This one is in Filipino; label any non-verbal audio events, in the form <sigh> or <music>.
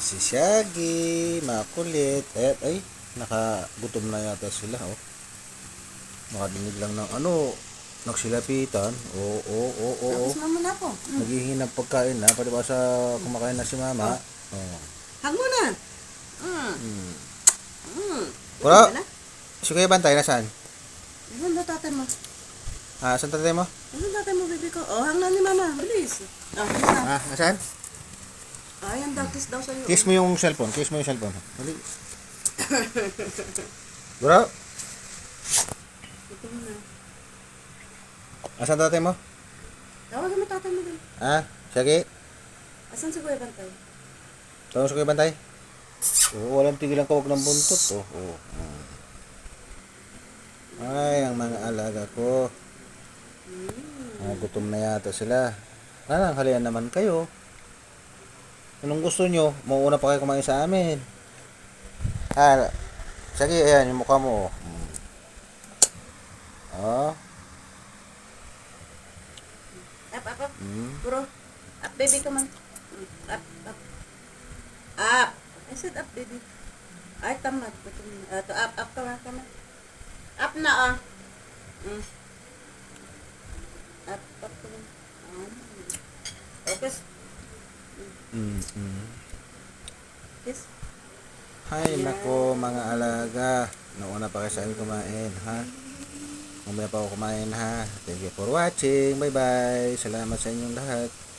si Shaggy, makulit. Eh, ay, nakagutom na yata sila, oh. Makadinig lang ng ano, nagsilapitan. Oo, oo, oo, oo. Tapos mama na po. Naghihingi ng pagkain na, pati ba sa kumakain na si mama. Oh. Hag mo na. Mm. Hmm. Mm. Wala. Wala na? Si Kuya Bantay, nasaan? Ilan ba tatay mo? Ah, saan tatay mo? Ilan tatay mo, baby ko? Oh, hang na ni mama. Bilis. Oh, kiss na. Ah, nasaan? Ayan daw, kiss daw sa'yo. Kiss mo yung cellphone, kiss mo yung cellphone. Dali. <laughs> Bro, Ito na. asan tatay mo? Tawagan mo tatay mo din. Ah, Shaggy? Asan si Kuya Bantay? Tawag sa Kuya Bantay? Oo, walang tigilan kawag ng buntot. Oh, oh. Mm. Ay, ang mga alaga ko. Mga gutom na yata sila. Ah, halian naman kayo. Anong gusto nyo? Mauuna pa kayo kumain sa amin. Ah, sige, ayan, yung mukha mo. oh. Mm. Oh. Up, up, up. Mm. Bro. Up, baby man. Mm, Up, up. Up. I said up, baby. Ay, tamad. Uh, to, up, up ka man, ka man. Up na, ah. Mm. Up, up ka man. Ah. Focus. Mm. Kiss. Hay, nako mga alaga. Nauna pa kayo sa akin kumain, ha? Mamaya pa ako kumain, ha? Thank you for watching. Bye-bye. Salamat sa inyong lahat.